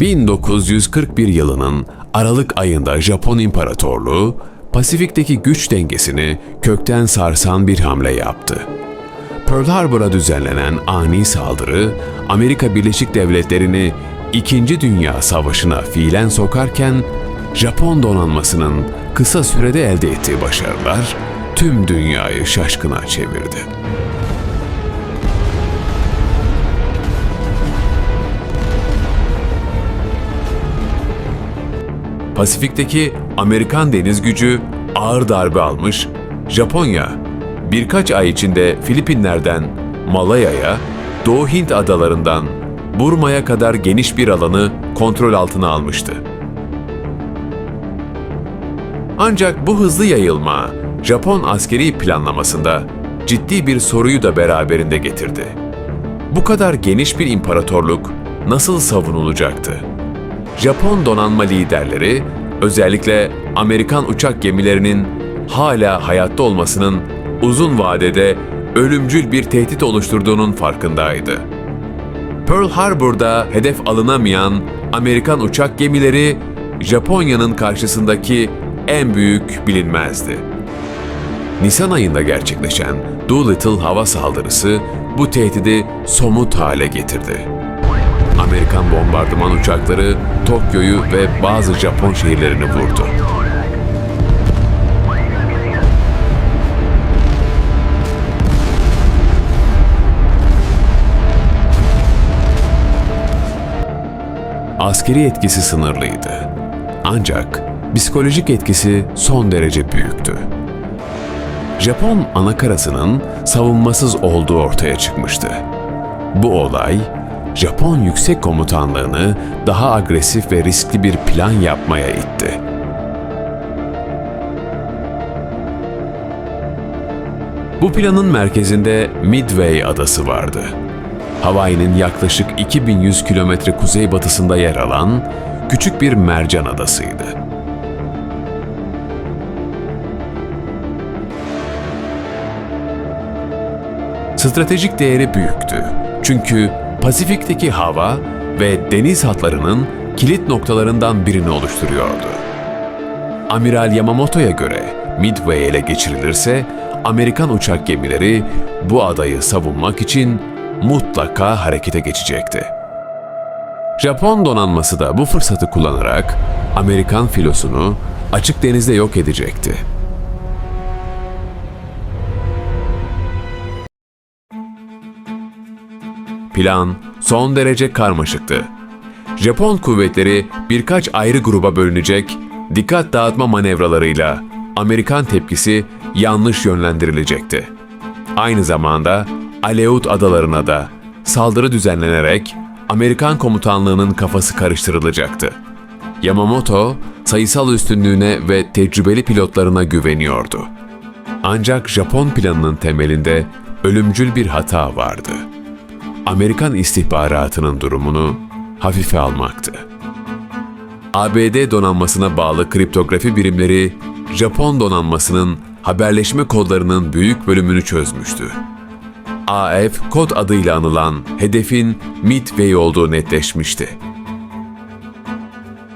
1941 yılının Aralık ayında Japon İmparatorluğu, Pasifik'teki güç dengesini kökten sarsan bir hamle yaptı. Pearl Harbor'a düzenlenen ani saldırı, Amerika Birleşik Devletleri'ni İkinci Dünya Savaşı'na fiilen sokarken, Japon donanmasının kısa sürede elde ettiği başarılar tüm dünyayı şaşkına çevirdi. Pasifik'teki Amerikan deniz gücü ağır darbe almış, Japonya birkaç ay içinde Filipinler'den Malaya'ya, Doğu Hint adalarından Burma'ya kadar geniş bir alanı kontrol altına almıştı. Ancak bu hızlı yayılma Japon askeri planlamasında ciddi bir soruyu da beraberinde getirdi. Bu kadar geniş bir imparatorluk nasıl savunulacaktı? Japon donanma liderleri özellikle Amerikan uçak gemilerinin hala hayatta olmasının uzun vadede ölümcül bir tehdit oluşturduğunun farkındaydı. Pearl Harbor'da hedef alınamayan Amerikan uçak gemileri Japonya'nın karşısındaki en büyük bilinmezdi. Nisan ayında gerçekleşen Doolittle hava saldırısı bu tehdidi somut hale getirdi. Amerikan bombardıman uçakları Tokyo'yu ve bazı Japon şehirlerini vurdu. Askeri etkisi sınırlıydı. Ancak psikolojik etkisi son derece büyüktü. Japon anakarasının savunmasız olduğu ortaya çıkmıştı. Bu olay, Japon yüksek komutanlığını daha agresif ve riskli bir plan yapmaya itti. Bu planın merkezinde Midway adası vardı. Hawaii'nin yaklaşık 2100 kilometre kuzeybatısında yer alan küçük bir mercan adasıydı. Stratejik değeri büyüktü. Çünkü Pasifik'teki hava ve deniz hatlarının kilit noktalarından birini oluşturuyordu. Amiral Yamamoto'ya göre Midway ele geçirilirse Amerikan uçak gemileri bu adayı savunmak için mutlaka harekete geçecekti. Japon donanması da bu fırsatı kullanarak Amerikan filosunu açık denizde yok edecekti. Plan son derece karmaşıktı. Japon kuvvetleri birkaç ayrı gruba bölünecek, dikkat dağıtma manevralarıyla Amerikan tepkisi yanlış yönlendirilecekti. Aynı zamanda Aleut adalarına da saldırı düzenlenerek Amerikan komutanlığının kafası karıştırılacaktı. Yamamoto sayısal üstünlüğüne ve tecrübeli pilotlarına güveniyordu. Ancak Japon planının temelinde ölümcül bir hata vardı. Amerikan istihbaratının durumunu hafife almaktı. ABD donanmasına bağlı kriptografi birimleri Japon donanmasının haberleşme kodlarının büyük bölümünü çözmüştü. AF kod adıyla anılan hedefin Midway olduğu netleşmişti.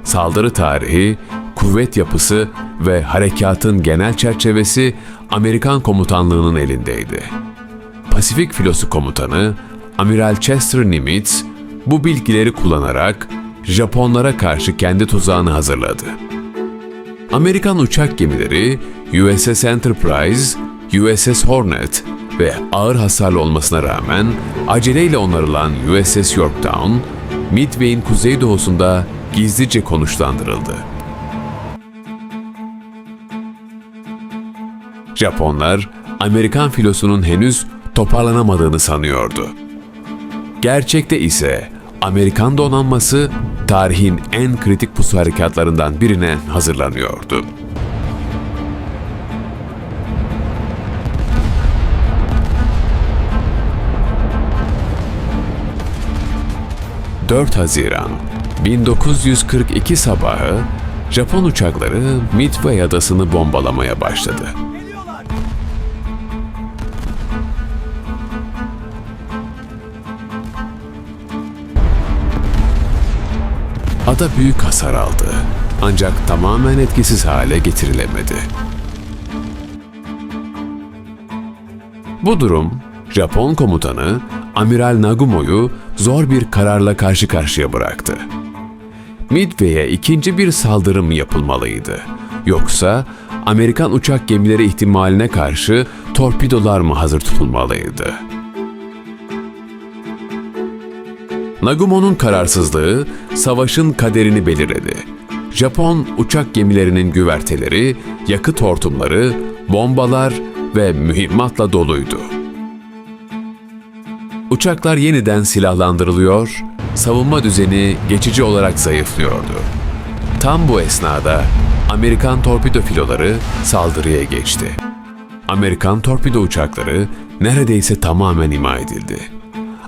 Saldırı tarihi, kuvvet yapısı ve harekatın genel çerçevesi Amerikan komutanlığının elindeydi. Pasifik filosu komutanı Amiral Chester Nimitz bu bilgileri kullanarak Japonlara karşı kendi tuzağını hazırladı. Amerikan uçak gemileri USS Enterprise, USS Hornet ve ağır hasarlı olmasına rağmen aceleyle onarılan USS Yorktown, Midway'in kuzeydoğusunda gizlice konuşlandırıldı. Japonlar, Amerikan filosunun henüz toparlanamadığını sanıyordu. Gerçekte ise Amerikan donanması tarihin en kritik pusu harekatlarından birine hazırlanıyordu. ...4 Haziran 1942 sabahı Japon uçakları Midway adasını bombalamaya başladı. Ada büyük hasar aldı. Ancak tamamen etkisiz hale getirilemedi. Bu durum Japon komutanı Amiral Nagumo'yu zor bir kararla karşı karşıya bıraktı. Midway'e ikinci bir saldırı mı yapılmalıydı? Yoksa Amerikan uçak gemileri ihtimaline karşı torpidolar mı hazır tutulmalıydı? Nagumo'nun kararsızlığı savaşın kaderini belirledi. Japon uçak gemilerinin güverteleri, yakıt hortumları, bombalar ve mühimmatla doluydu. Uçaklar yeniden silahlandırılıyor, savunma düzeni geçici olarak zayıflıyordu. Tam bu esnada Amerikan torpido filoları saldırıya geçti. Amerikan torpido uçakları neredeyse tamamen imha edildi.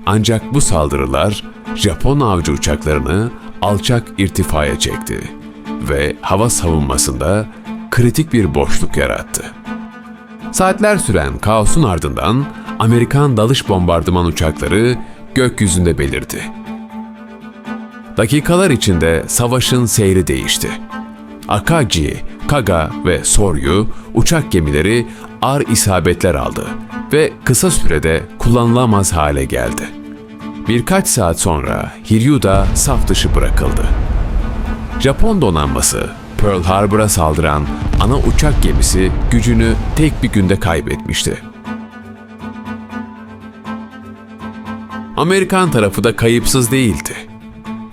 Ancak bu saldırılar Japon avcı uçaklarını alçak irtifaya çekti ve hava savunmasında kritik bir boşluk yarattı. Saatler süren kaosun ardından Amerikan dalış bombardıman uçakları gökyüzünde belirdi. Dakikalar içinde savaşın seyri değişti. Akagi, Kaga ve Soryu uçak gemileri ağır isabetler aldı ve kısa sürede kullanılamaz hale geldi. Birkaç saat sonra Hiryuda saf dışı bırakıldı. Japon donanması Pearl Harbor'a saldıran ana uçak gemisi gücünü tek bir günde kaybetmişti. Amerikan tarafı da kayıpsız değildi.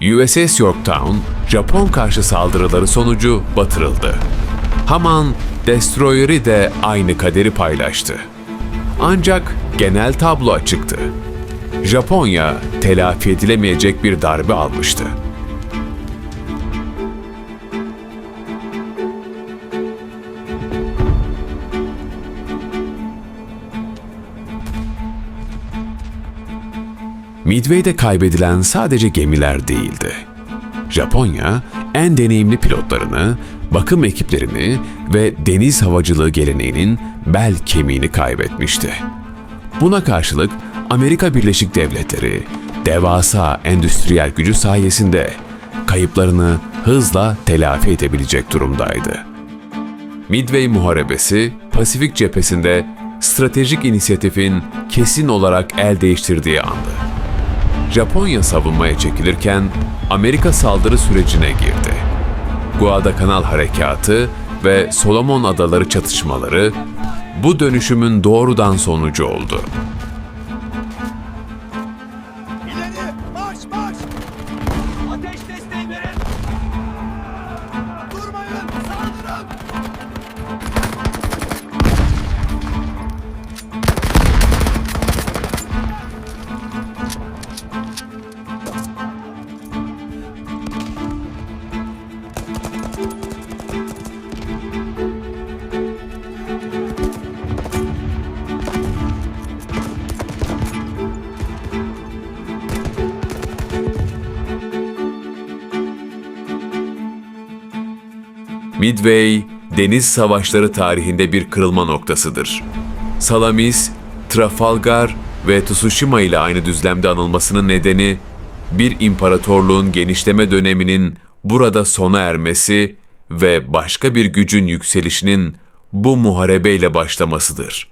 USS Yorktown, Japon karşı saldırıları sonucu batırıldı. Haman Destroyer'i de aynı kaderi paylaştı. Ancak genel tablo açıktı. Japonya telafi edilemeyecek bir darbe almıştı. Midway'de kaybedilen sadece gemiler değildi. Japonya en deneyimli pilotlarını, bakım ekiplerini ve deniz havacılığı geleneğinin bel kemiğini kaybetmişti. Buna karşılık Amerika Birleşik Devletleri devasa endüstriyel gücü sayesinde kayıplarını hızla telafi edebilecek durumdaydı. Midway Muharebesi, Pasifik cephesinde stratejik inisiyatifin kesin olarak el değiştirdiği andı. Japonya savunmaya çekilirken Amerika saldırı sürecine girdi. Guadalcanal Harekatı ve Solomon Adaları çatışmaları bu dönüşümün doğrudan sonucu oldu. Midway, deniz savaşları tarihinde bir kırılma noktasıdır. Salamis, Trafalgar ve Tsushima ile aynı düzlemde anılmasının nedeni, bir imparatorluğun genişleme döneminin burada sona ermesi ve başka bir gücün yükselişinin bu muharebeyle başlamasıdır.